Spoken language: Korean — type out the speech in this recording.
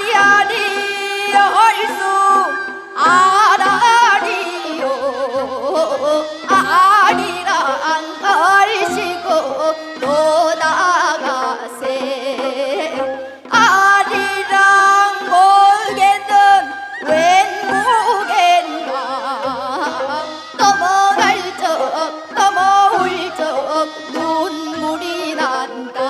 아리 아리 얼수 아라리요. 아리랑 걸시고 노다가세. 아리랑 모르겠는 웬 모겠나. 넘어갈 적 넘어올 적 눈물이 난다.